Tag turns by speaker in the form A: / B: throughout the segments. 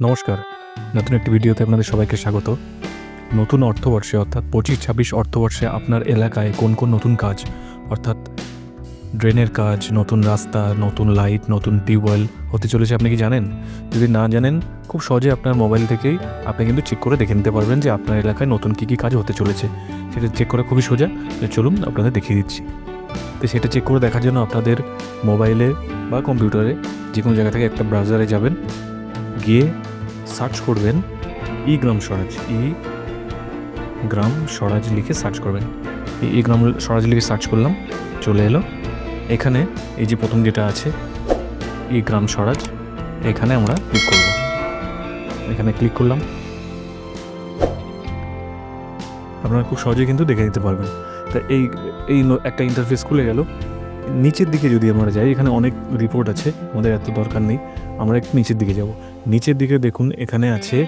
A: নমস্কার। নতুন একটি ভিডিওতে আপনাদের সবাইকে স্বাগত। নতুন অর্থবর্ষে, অর্থাৎ পঁচিশ ছাব্বিশ অর্থবর্ষে আপনার এলাকায় কোন কোন নতুন কাজ? অর্থাৎ ড্রেনের কাজ, নতুন রাস্তা, নতুন লাইট, নতুন টিউবওয়েল হতে চলেছে আপনি কি জানেন? যদি না জানেন, খুব সহজে আপনার মোবাইল থেকেই আপনি কিন্তু চেক করে দেখে নিতে পারবেন যে আপনার এলাকায় নতুন কী কী কাজ হতে চলেছে। সেটা চেক করা খুবই সোজা। চলুন আপনাদের দেখিয়ে দিচ্ছি। তো সেটা চেক করে দেখার জন্য আপনাদের মোবাইলে বা কম্পিউটারে যে কোনো জায়গা থেকে একটা ব্রাউজারে যাবেন। গিয়ে সার্চ করবেন, ই গ্রাম স্বরাজ, ই গ্রাম স্বরাজ লিখে সার্চ করবেন। এই ই গ্রাম স্বরাজ লিখে সার্চ করলাম, চলে এলো। এখানে এই যে প্রথম যেটা আছে, ই গ্রাম স্বরাজ, এখানে আমরা ক্লিক করব। এখানে ক্লিক করলাম। আপনারা খুব সহজেই কিন্তু দেখে নিতে পারবেন। তা এই এই একটা ইন্টারফেস খুলে গেল। নিচের দিকে যদি আমরা যাই, এখানে অনেক রিপোর্ট আছে, আমাদের এত দরকার নেই। আমরা একটু নিচের দিকে যাব। নিচের দিকে দেখুন, এখানে আছে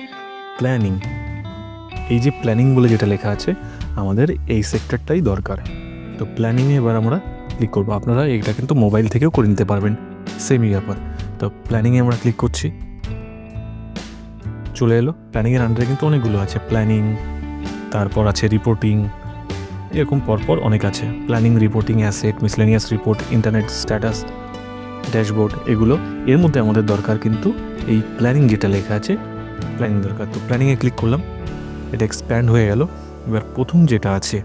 A: প্ল্যানিং এই যে প্ল্যানিং বলে যেটা লেখা আছে, আমাদের এই সেক্টরটাই দরকার। তো প্ল্যানিংয়ে এবার আমরা ক্লিক করব। আপনারা এটা কিন্তু মোবাইল থেকেও করে নিতে পারবেন সেমই ব্যাপার। তো প্ল্যানিংয়ে আমরা ক্লিক করছি। চলে এলো। প্ল্যানিংয়ের আন্ডারে কিন্তু অনেকগুলো আছে প্ল্যানিং তারপর আছে রিপোর্টিং এরকম পরপর অনেক আছে। Planning reporting asset miscellaneous report internet status dashboard, এগুলো। এর মধ্যে আমাদের দরকার কিন্তু এই প্ল্যানিং যেটা লেখা আছে, প্ল্যানিং দরকার। তো প্ল্যানিংয়ে ক্লিক করলাম, এটা এক্সপ্যান্ড হয়ে গেল। এবার প্রথম যেটা আছে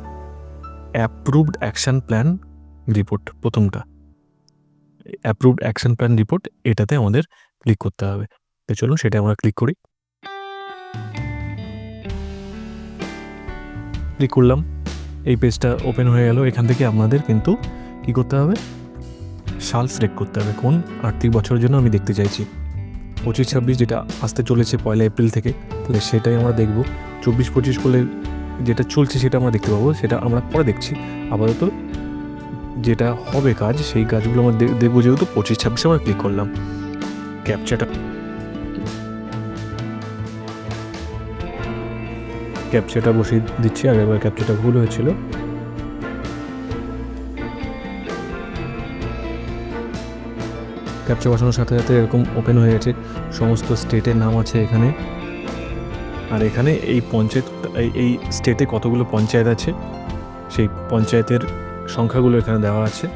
A: অ্যাপ্রুভড অ্যাকশন প্ল্যান রিপোর্ট প্রথমটা। অ্যাপ্রুভড অ্যাকশন প্ল্যান রিপোর্ট এটাতে আমাদের ক্লিক করতে হবে। তো চলুন সেটা আমরা ক্লিক করি। ক্লিক করলাম, এই পেজটা ওপেন হয়ে গেল। এখান থেকে আপনাদের কিন্তু কি করতে হবে? সাল সিলেক্ট করতে হবে কোন আর্থিক বছরের জন্য আমি দেখতে চাইছি। পঁচিশ ছাব্বিশ যেটা আসতে চলেছে পয়লা এপ্রিল থেকে, তাহলে সেটাই আমরা দেখব। চব্বিশ পঁচিশ করলে যেটা চলছে সেটা আমরা দেখতে পাবো, সেটা আমরা পরে দেখছি। আপাতত যেটা হবে কাজ, সেই কাজগুলো আমরা দেখব যেহেতু পঁচিশ ছাব্বিশে আমরা ক্লিক করলাম। ক্যাপচাটা ক্যাপচাটা বসিয়ে দিচ্ছি, আগেরবার ক্যাপচাটা ভুল হয়েছিল। ক্যাপচা বসানোর সাথে সাথে এরকম ওপেন হয়ে গেছে। সমস্ত স্টেটের নাম আছে এখানে। আর এখানে এই পঞ্চায়েত, এই- এই স্টেটে কতগুলো পঞ্চায়েত আছে, সেই পঞ্চায়েতের সংখ্যাগুলো এখানে দেওয়া আছে,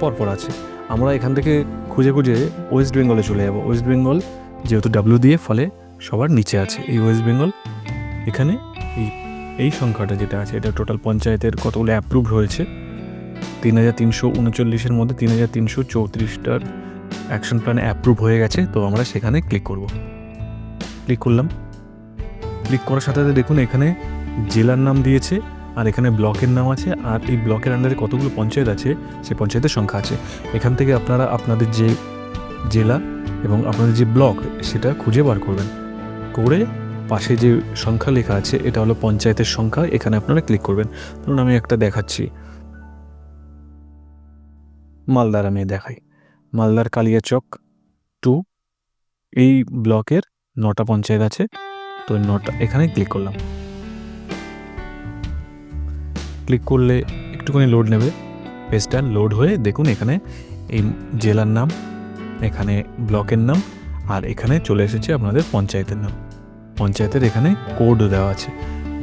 A: পরপর আছে। আমরা এখান থেকে খুঁজে খুঁজে ওয়েস্ট বেঙ্গলে চলে যাব। ওয়েস্ট বেঙ্গল যেহেতু ডাব্লিউ দিয়ে ফলে সবার নিচে আছে। এই ওয়েস্ট বেঙ্গল এখানে এই এই সংখ্যাটা যেটা আছে, এটা টোটাল পঞ্চায়েতের কতগুলো অ্যাপ্রুভ হয়েছে তিন হাজার তিনশো উনচল্লিশের মধ্যে তিন হাজার তিনশো চৌত্রিশটার অ্যাকশন প্ল্যান অ্যাপ্রুভ হয়ে গেছে, তো আমরা সেখানে ক্লিক করব। ক্লিক করলাম। ক্লিক করার সাথে সাথে দেখুন এখানে জেলার নাম দিয়েছে, আর এখানে ব্লকের নাম আছে, আর এই ব্লকের আন্ডারে কতগুলো পঞ্চায়েত আছে, সেই পঞ্চায়েতের সংখ্যা আছে। এখান থেকে আপনারা আপনাদের যে জেলা এবং আপনাদের যে ব্লক, সেটা খুঁজে বার করবেন। করে পাশে যে সংখ্যা লেখা আছে, এটা হলো পঞ্চায়েতের সংখ্যা, এখানে আপনারা ক্লিক করবেন। ধরুন আমি একটা দেখাচ্ছি। মালদার আমি দেখাই। মালদার কালিয়াচক টু এই ব্লকের নটা পঞ্চায়েত আছে, তো নটা এখানে ক্লিক করলাম। ক্লিক করলে একটুখানি লোড নেবে পেজটা লোড হয়ে দেখুন এখানে এই জেলার নাম, এখানে ব্লকের নাম, আর এখানে চলে এসেছে আপনাদের পঞ্চায়েতের নাম। পঞ্চায়েতের এখানে কোড দেওয়া আছে।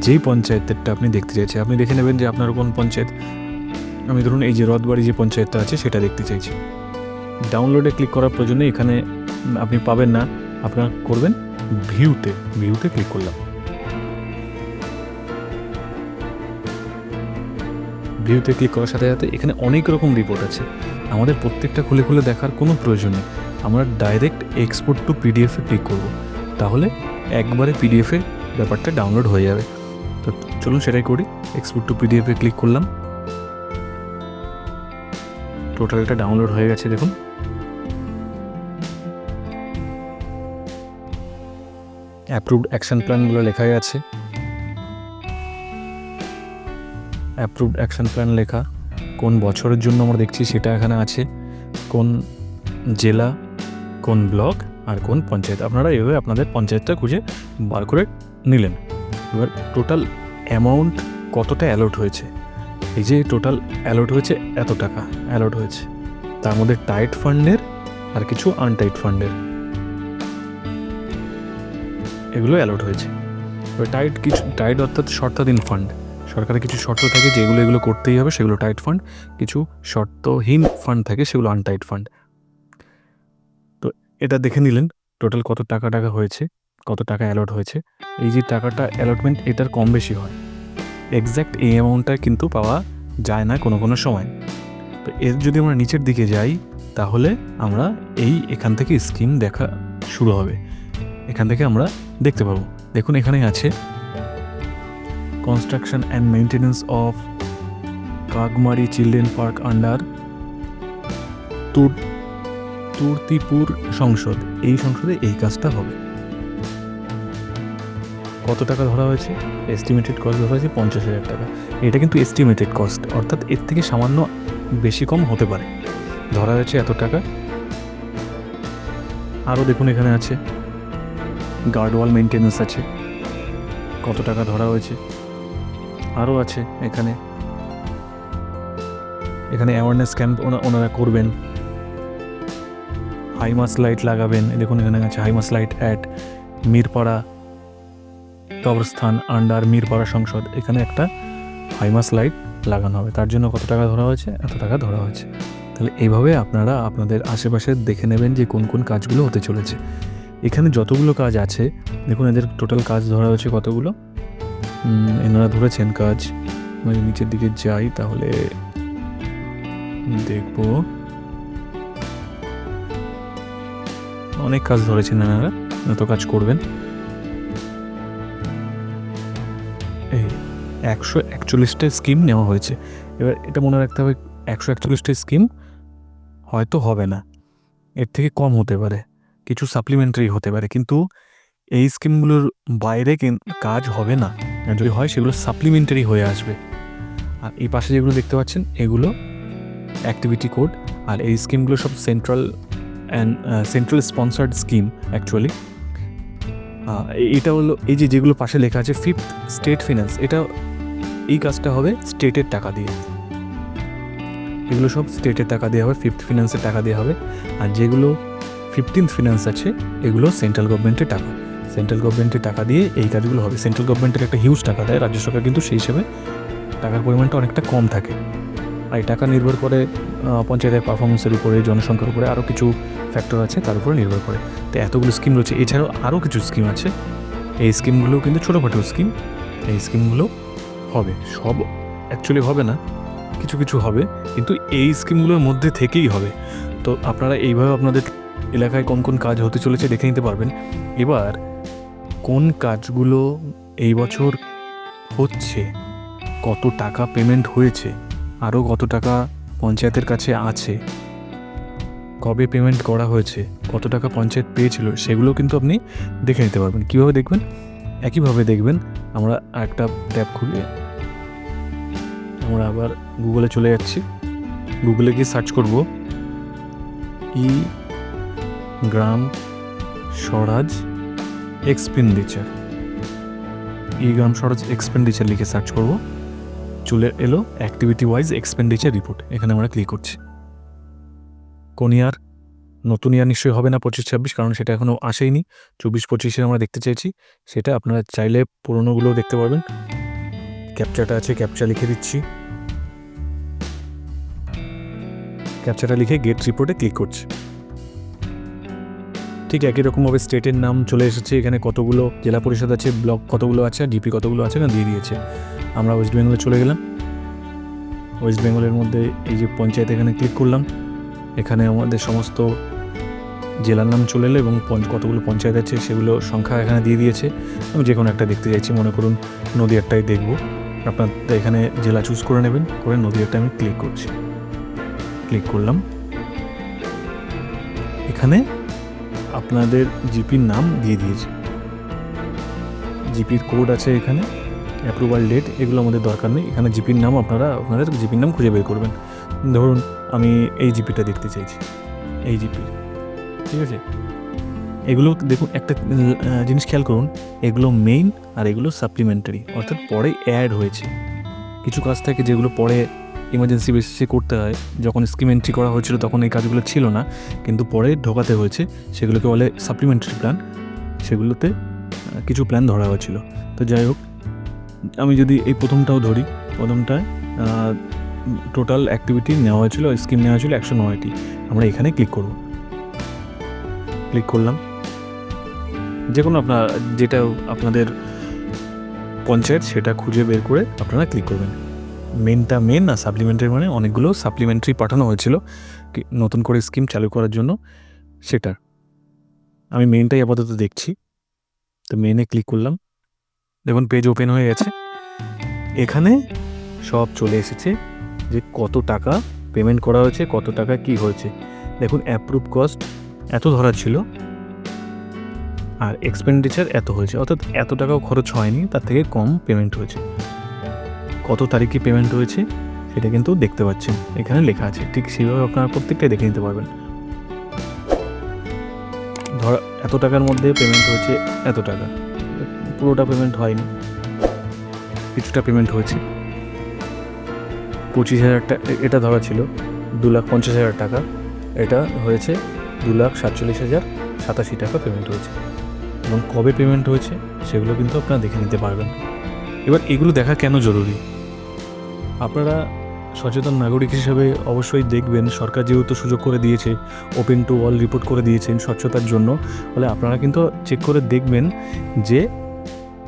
A: যেই পঞ্চায়েতেরটা আপনি দেখতে চাইছেন, আপনি দেখে নেবেন যে আপনার কোন পঞ্চায়েত আমি ধরুন এই যে রথবাড়ি যে পঞ্চায়েতটা আছে, সেটা দেখতে চাইছি। ডাউনলোডে ক্লিক করার প্রয়োজনে এখানে আপনি পাবেন না। আপনার করবেন ভিউতে ভিউতে ক্লিক করলাম। ভিউতে ক্লিক করার সাথে সাথে এখানে অনেক রকম রিপোর্ট আছে। আমাদের প্রত্যেকটা খুলে খুলে দেখার কোনো প্রয়োজন নেই। আমরা ডাইরেক্ট এক্সপোর্ট টু পিডিএফে ক্লিক করব। তাহলে একবারে পিডিএফে ব্যাপারটা ডাউনলোড হয়ে যাবে। তো চলুন সেটাই করি। এক্সপোর্ট টু পিডিএফে ক্লিক করলাম। টোটালটা ডাউনলোড হয়ে গেছে, দেখুন। অ্যাপ্রুভড অ্যাকশন প্ল্যানগুলো লেখা আছে। অ্যাপ্রুভড অ্যাকশন প্ল্যান লেখা। কোন বছরের জন্য আমরা দেখছি সেটা এখানে আছে। কোন জেলা, কোন ব্লক আর কোন পঞ্চায়েত। আপনারা এভাবে আপনাদের পঞ্চায়েতটা খুঁজে বার করে নিলেন। এবার টোটাল অ্যামাউন্ট কতটা অ্যালট হয়েছে? এই যে টোটাল অ্যালট হয়েছে এত টাকা অ্যালট হয়েছে। তার মধ্যে টাইট ফান্ডের আর কিছু আনটাইট ফান্ডের এগুলো অ্যালোট হয়েছে। এবার টাইট কিছু টাইট অর্থাৎ শর্তাধীন ফান্ড সরকারের কিছু শর্ত থাকে যেগুলো এগুলো করতেই হবে, সেগুলো টাইট ফান্ড কিছু শর্তহীন ফান্ড থাকে, সেগুলো আনটাইট ফান্ড তো এটা দেখে নিলেন টোটাল কত টাকা টাকা হয়েছে, কত টাকা অ্যালট হয়েছে। এই যে টাকাটা অ্যালটমেন্ট এটার কম বেশি হয়। এক্স্যাক্ট এই অ্যামাউন্টটা কিন্তু পাওয়া যায় না কোনো কোনো সময়। তো এর যদি আমরা নিচের দিকে যাই, তাহলে আমরা এই এখান থেকে স্কিম দেখা শুরু হবে। এখান থেকে আমরা দেখতে পাবো। দেখুন, এখানে আছে construction and maintenance of Kagmari children park under তুর তুর্তিপুর সংসদ। এই সংসদে এই কাজটা হবে। কত টাকা ধরা হয়েছে? এস্টিমেটেড কস্ট ধরা হয়েছে পঞ্চাশ হাজার টাকা। এটা কিন্তু এস্টিমেটেড কস্ট অর্থাৎ এর থেকে সামান্য বেশি কম হতে পারে। ধরা হয়েছে এত টাকা। আরও দেখুন এখানে আছে। গার্ডওয়াল মেনটেন্যান্স আছে। কত টাকা ধরা হয়েছে। আরও আছে এখানে। এখানে অ্যাওয়ারনেস ক্যাম্প ওনারা করবেন। হাইমাস লাইট লাগাবেন। দেখুন এখানে আছে হাইমাস লাইট অ্যাট মিরপাড়া কবরস্থান আন্ডার মিরপাড়া সংসদ, এখানে একটা ফাইমাস লাইট লাগানো হবে। তার জন্য কত টাকা ধরা হয়েছে? এত টাকা ধরা হয়েছে। তাহলে এইভাবে আপনারা আপনাদের আশেপাশে দেখে নেবেন যে কোন কোন কাজগুলো হতে চলেছে। এখানে যতগুলো কাজ আছে, দেখুন এদের টোটাল কাজ ধরা হয়েছে কতগুলো? এনারা ধরেছেন কাজ। আমি নিচের দিকে যাই তাহলে দেখব। অনেক কাজ ধরেছেন এনারা। এত কাজ করবেন। একশো একচল্লিশটা স্কিম নেওয়া হয়েছে। এবার এটা মনে রাখতে হবে, একশো একচল্লিশটা স্কিম হয়তো হবে না। এর থেকে কম হতে পারে, কিছু সাপ্লিমেন্টারি হতে পারে, কিন্তু এই স্কিমগুলোর বাইরে কাজ হবে না। যদি হয়, সেগুলো সাপ্লিমেন্টারি হয়ে আসবে। আর এই পাশে যেগুলো দেখতে পাচ্ছেন, এগুলো অ্যাক্টিভিটি কোড আর এই স্কিমগুলো সব central and central sponsored scheme actually এটা হলো, এই যে যেগুলো পাশে লেখা আছে ফিফথ স্টেট ফিনান্স এটা এই কাজটা হবে স্টেটের টাকা দিয়ে। এগুলো সব স্টেটের টাকা দেওয়া হবে ফিফথ ফিনান্সের টাকা দেওয়া হবে। আর যেগুলো ফিফটিন্থ ফিনান্স আছে, এগুলো সেন্ট্রাল গভর্নমেন্টের টাকা। সেন্ট্রাল গভর্নমেন্টের টাকা দিয়ে এই কাজগুলো হবে। সেন্ট্রাল গভর্নমেন্টের একটা হিউজ টাকা দেয়, রাজ্য সরকার কিন্তু সেই হিসেবে টাকার পরিমাণটা অনেকটা কম থাকে। আর এই টাকা নির্ভর করে পঞ্চায়েতের পারফরমেন্সের উপরে, জনসংখ্যার উপরে আরও কিছু ফ্যাক্টর আছে, তার উপরে নির্ভর করে। তো এতগুলো স্কিম রয়েছে, এছাড়াও আরও কিছু স্কিম আছে। এই স্কিমগুলো কিন্তু ছোটোখাটো স্কিম এই স্কিমগুলো হবে। সব অ্যাকচুয়ালি হবে না। কিছু কিছু হবে, কিন্তু এই স্কিমগুলোর মধ্যে থেকেই হবে। তো আপনারা এইভাবে আপনাদের এলাকায় কোন কোন কাজ হতে চলেছে দেখে নিতে পারবেন। এবার, কোন কাজগুলো এই বছর হচ্ছে? কত টাকা পেমেন্ট হয়েছে? আরও কত টাকা পঞ্চায়েতের কাছে আছে? কবে পেমেন্ট করা হয়েছে? কত টাকা পঞ্চায়েত পেয়েছিল? সেগুলো কিন্তু আপনি দেখে নিতে পারবেন। কীভাবে দেখবেন? একইভাবে দেখবেন। আমরা একটা ট্যাব খুলে আমরা আবার গুগলে চলে যাচ্ছি। গুগলে গিয়ে সার্চ করব। E Gram Swaraj expenditure e Gram Swaraj expenditure লিখে সার্চ করব। চলে এলো অ্যাক্টিভিটি ওয়াইজ এক্সপেন্ডিচার রিপোর্ট এখানে আমরা ক্লিক করছি। কোন ইয়ার? নতুন ইয়ার নিশ্চয়ই হবে না পঁচিশ ছাব্বিশ, কারণ সেটা এখনও আসেইনি। চব্বিশ পঁচিশে আমরা দেখতে চাইছি সেটা আপনারা চাইলে পুরোনোগুলোও দেখতে পারবেন। ক্যাপচাটা আছে ক্যাপচা লিখে দিচ্ছি। ক্যাপচাটা লিখে গেট রিপোর্টে ক্লিক করছি। ঠিক একই রকমভাবে স্টেটের নাম চলে এসেছে, এখানে কতগুলো জেলা পরিষদ আছে, ব্লক কতগুলো আছে, ডিপি কতগুলো আছে না দিয়ে দিয়েছে। আমরা ওয়েস্ট বেঙ্গলে চলে গেলাম। ওয়েস্ট বেঙ্গলের মধ্যে এই যে পঞ্চায়েত এখানে ক্লিক করলাম। এখানে আমাদের সমস্ত জেলার নাম চলে এলো এবং কতগুলো পঞ্চায়েত আছে সেগুলো সংখ্যা এখানে দিয়ে দিয়েছে। আমি যে কোনো একটা দেখতে চাইছি, মনে করুন নদী একটাই দেখব। আপনার এখানে জেলা চুজ করে নেবেন, করে নদীয়ারটা আমি ক্লিক করছি। ক্লিক করলাম। এখানে আপনাদের জিপির নাম দিয়ে দিয়েছে। জিপির কোড আছে এখানে অ্যাপ্রুভাল ডেট এগুলো আমাদের দরকার নেই। এখানে জিপির নাম আপনারা, আপনাদের জিপির নাম খুঁজে বের করবেন। ধরুন, আমি এই জিপিটা দেখতে চাইছি। এই জিপি ঠিক আছে? এগুলো দেখুন, একটা জিনিস খেয়াল করুন, এগুলো মেইন আর এগুলো সাপ্লিমেন্টারি অর্থাৎ পরে অ্যাড হয়েছে। কিছু কাজ থাকে যেগুলো পরে ইমার্জেন্সি বেসিসে করতে হয়। যখন স্কিম এন্ট্রি করা হয়েছিল তখন এই কাজগুলো ছিল না, কিন্তু পরে ঢোকাতে হয়েছে। সেগুলোকে বলে সাপ্লিমেন্টারি প্ল্যান সেগুলোতে কিছু প্ল্যান ধরা হয়েছিল। তো যাই হোক, আমি যদি এই প্রথমটাও ধরি, প্রথমটায় টোটাল অ্যাক্টিভিটি নেওয়া হয়েছিল স্কিম নেওয়া হয়েছিল একশো নয়টি। আমরা এখানে ক্লিক করব। ক্লিক করলাম। যে কোনো আপনার, যেটা আপনাদের পঞ্চায়েত, সেটা খুঁজে বের করে আপনারা ক্লিক করবেন। মেনটা মেন আর সাপ্লিমেন্টারি মানে অনেকগুলো সাপ্লিমেন্টারি পাঠানো হয়েছিল নতুন করে স্কিম চালু করার জন্য সেটার আমি মেনটাই আপাতত দেখছি। তো মেনে ক্লিক করলাম। দেখুন পেজ ওপেন হয়ে গেছে। এখানে সব চলে এসেছে যে কত টাকা পেমেন্ট করা হয়েছে, কত টাকা কি হয়েছে। দেখুন অ্যাপ্রুভ কস্ট এত ধরা ছিল। আর এক্সপেন্ডিচার এত হয়েছে। অর্থাৎ এত টাকাও খরচ হয়নি, তার থেকে কম পেমেন্ট হয়েছে। কত তারিখে পেমেন্ট হয়েছে, সেটা কিন্তু দেখতে পাচ্ছেন। এখানে লেখা আছে, ঠিক সেইভাবে আপনারা প্রত্যেকটাই দেখে নিতে পারবেন। ধর, এত টাকার মধ্যে পেমেন্ট হয়েছে এত টাকা। পুরোটা পেমেন্ট হয়নি। কিছুটা পেমেন্ট হয়েছে। পঁচিশ হাজার টাকা এটা ধরা ছিল দু লাখ পঞ্চাশ হাজার টাকা। এটা হয়েছে দু লাখ সাতচল্লিশ হাজার সাতাশি টাকা পেমেন্ট হয়েছে। এবং কবে পেমেন্ট হয়েছে সেগুলো কিন্তু আপনারা দেখে নিতে পারবেন। এবার এগুলো দেখা কেন জরুরি? আপনারা সচেতন নাগরিক হিসেবে অবশ্যই দেখবেন, সরকার যেহেতু সুযোগ করে দিয়েছে ওপেন টু অল রিপোর্ট করে দিয়েছেন স্বচ্ছতার জন্য, ফলে আপনারা কিন্তু চেক করে দেখবেন যে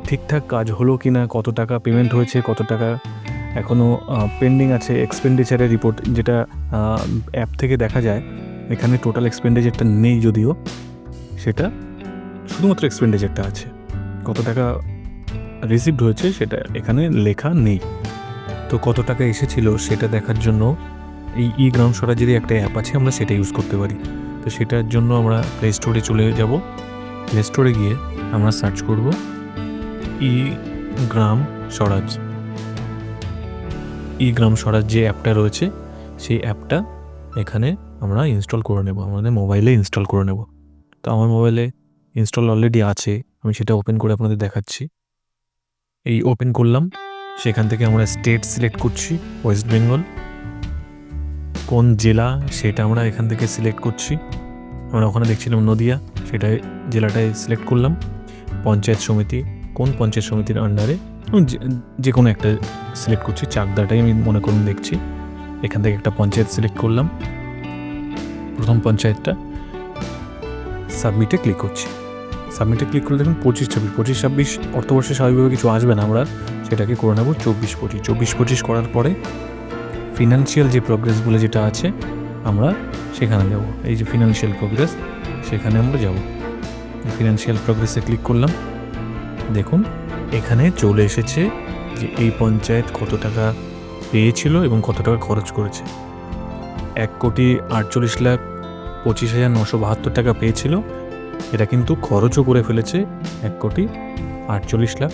A: ঠিকঠাক কাজ হলো কি না কত টাকা পেমেন্ট হয়েছে, কত টাকা এখনও পেন্ডিং আছে এক্সপেন্ডিচারের রিপোর্ট যেটা অ্যাপ থেকে দেখা যায়, এখানে টোটাল এক্সপেন্ডিচারটা নেই যদিও, সেটা শুধুমাত্র এক্সপেন্ডিচারটা আছে। কত টাকা রিসিভড হয়েছে সেটা এখানে লেখা নেই। তো কত টাকা এসেছিল সেটা দেখার জন্য এই ই গ্রাম স্বরাজেরই একটা অ্যাপ আছে, আমরা সেটা ইউজ করতে পারি। তো সেটার জন্য আমরা প্লে স্টোরে চলে যাব। প্লে স্টোরে গিয়ে আমরা সার্চ করব ই গ্রাম স্বরাজ ই গ্রাম স্বরাজ যে অ্যাপটা রয়েছে, সেই অ্যাপটা এখানে আমরা ইনস্টল করে নেব। আমাদের মোবাইলে ইনস্টল করে নেব। তো আমার মোবাইলে ইনস্টল অলরেডি আছে, আমি সেটা ওপেন করে আপনাদের দেখাচ্ছি। এই ওপেন করলাম, সেখান থেকে আমরা স্টেট সিলেক্ট করছি ওয়েস্ট বেঙ্গল কোন জেলা সেটা আমরা এখান থেকে সিলেক্ট করছি। আমরা ওখানে দেখছিলাম নদিয়া সেটাই জেলাটায় সিলেক্ট করলাম। পঞ্চায়েত সমিতি, কোন পঞ্চায়েত সমিতির আন্ডারে যে কোনো একটা সিলেক্ট করছি, চাকদাটাই আমি মনে করুন দেখছি। এখান থেকে একটা পঞ্চায়েত সিলেক্ট করলাম। প্রথম পঞ্চায়েতটা সাবমিটে ক্লিক করছি। সাবমিটে ক্লিক করে দেখুন পঁচিশ ছাব্বিশ পঁচিশ ছাব্বিশ অর্থবর্ষে স্বাভাবিকভাবে কিছু আসবে না আমরা, সেটাকে করে নেব চব্বিশ পঁচিশ। চব্বিশ পঁচিশ করার পরে ফিনান্সিয়াল যে প্রোগ্রেস বলে যেটা আছে, আমরা সেখানে যাব। এই যে ফিনান্সিয়াল প্রোগ্রেস সেখানে আমরা যাব। ফিনান্সিয়াল প্রোগ্রেসে ক্লিক করলাম। দেখুন, এখানে চলে এসেছে যে এই পঞ্চায়েত কত টাকা পেয়েছিল এবং কত টাকা খরচ করেছে। এক কোটি আটচল্লিশ লাখ পঁচিশ হাজার নশো বাহাত্তর টাকা পেয়েছিল। এটা কিন্তু খরচও করে ফেলেছে এক কোটি আটচল্লিশ লাখ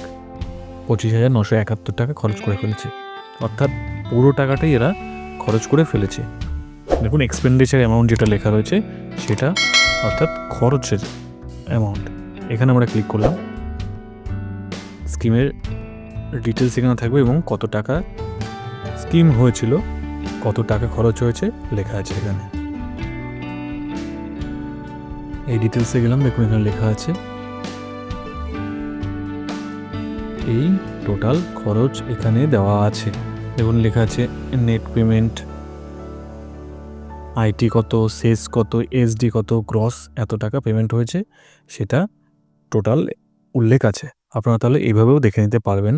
A: পঁচিশ হাজার নশো একাত্তর টাকা খরচ করে ফেলেছে। অর্থাৎ পুরো টাকাটাই এরা খরচ করে ফেলেছে। দেখুন এক্সপেন্ডিচার অ্যামাউন্ট যেটা লেখা রয়েছে, সেটা অর্থাৎ খরচের অ্যামাউন্ট এখানে আমরা ক্লিক করলাম। স্কিমের ডিটেলস এখানে থাকবে এবং কত টাকা স্কিম হয়েছিল, কত টাকা খরচ হয়েছে লেখা আছে এখানে। এই ডিটেলসে গেলাম, দেখুন এখানে লেখা আছে। এই টোটাল খরচ এখানে দেওয়া আছে। দেখুন লেখা আছে নেট পেমেন্ট আইটি কত সেস কত এসডি কত গ্রস এত টাকা পেমেন্ট হয়েছে, সেটা টোটাল উল্লেখ আছে। আপনারা তাহলে এইভাবেও দেখে নিতে পারবেন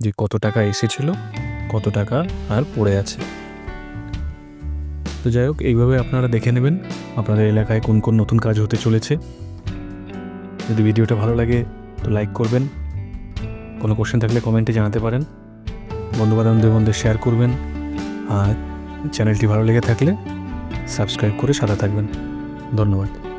A: যে কত টাকা এসেছিল, কত টাকা আর পড়ে আছে। তো যাই হোক, এইভাবে আপনারা দেখে নেবেন। আপনাদের এলাকায় কোন কোন নতুন কাজ হতে চলেছে? যদি ভিডিওটা ভালো লাগে, তো লাইক করবেন। কোনো কোশ্চেন থাকলে কমেন্টে জানাতে পারেন। বন্ধুবান্ধবদের মধ্যে শেয়ার করবেন। আর চ্যানেলটি ভালো লেগে থাকলে সাবস্ক্রাইব করে সাদা থাকবেন। ধন্যবাদ।